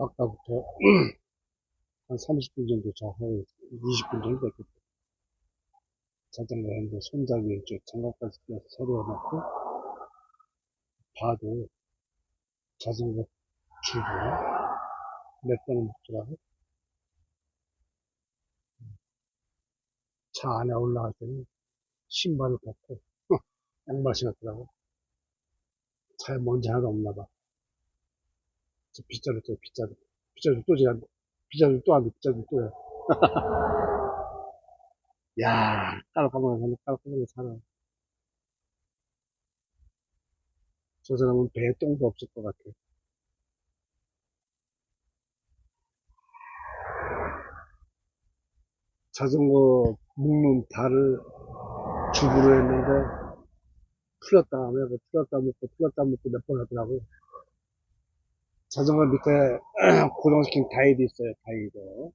아까부터 한 30분 정도 자고 20분 정도 됐겠다. 자전거 핸들 손잡이 쪽 장갑까지 껴서 세워놓고 봐도 자전거 주고 몇 번을 먹더라고. 차 안에 올라갈 때는 신발을 벗고 양말 신었더라고. 차에 먼지 하나도 없나 봐. 저 빗자루 또 빗자루. 빗자루 또 제가 빗자루 또 안돼 빗자루 또 해. 야 깔끔하게 깔끔하게 살아. 저 사람은 배에 똥도 없을 것 같아. 자전거 묶는 발을 주부로 했는데 풀렸다 하면 풀렸다 묶고 풀렸다 묶고 몇 번 하더라고요. 자전거 밑에 고정시킨 다이도 있어요, 다이도.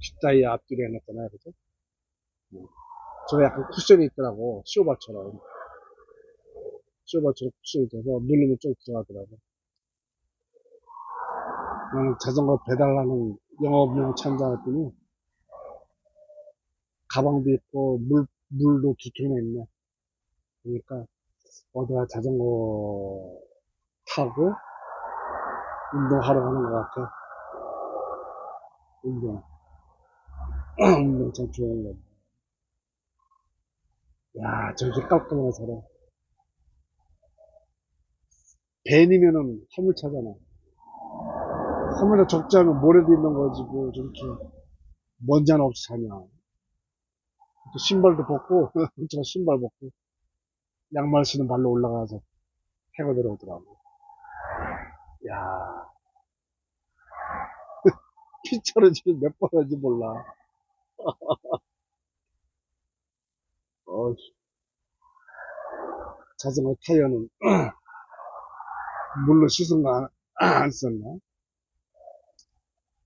뒷다이 앞뒤로 해놨잖아요, 그죠? 음. 저거 약간 쿠션이 있더라고, 쇼바처럼. 쇼바처럼 쿠션이 돼서 누르면 좀 들어가더라고. 나는 자전거 배달하는 영업용 참자 했더니, 가방도 있고, 물, 물도 두 톤에 있네. 그러니까, 어디가 자전거 타고, 운동하러 가는 것 같아. 운동. 운동 참 거. 야, 저렇게 깔끔하게 살아. 밴이면은 화물차잖아. 화물에 적재하면 모래도 있는 거지, 뭐, 저렇게. 먼지 하나 없이 사냐. 또 신발도 벗고, 저 신발 벗고, 양말 신은 발로 올라가서 해가 들어오더라고. 야 피처를 지금 몇번 하는지 몰라. 어, 자전거 타이어는 물로 씻은가 안 썼나?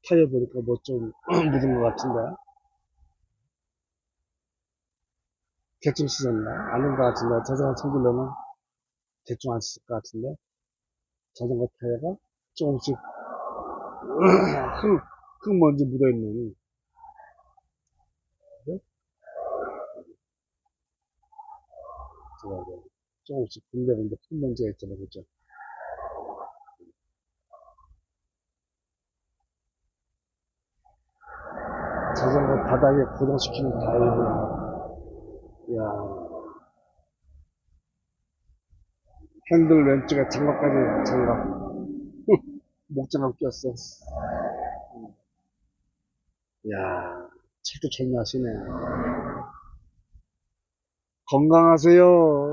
타이어 보니까 뭐 좀 묻은 것 같은데. 대충 씻었나? 아닌 것 같은데. 자전거 챙기려면 대충 안 씻을 것 같은데. 자전거 타이어가 조금씩 흙, 흙 먼지 묻어있는. 그죠? 제가 이제 조금씩 군데군데 흙 먼지가 있잖아요 그죠? 자전거 바닥에 고정시키는 타입을 야 핸들 렌즈가 장갑까지 장갑. 목장갑 꼈어. 야 책도 존나 하시네. 건강하세요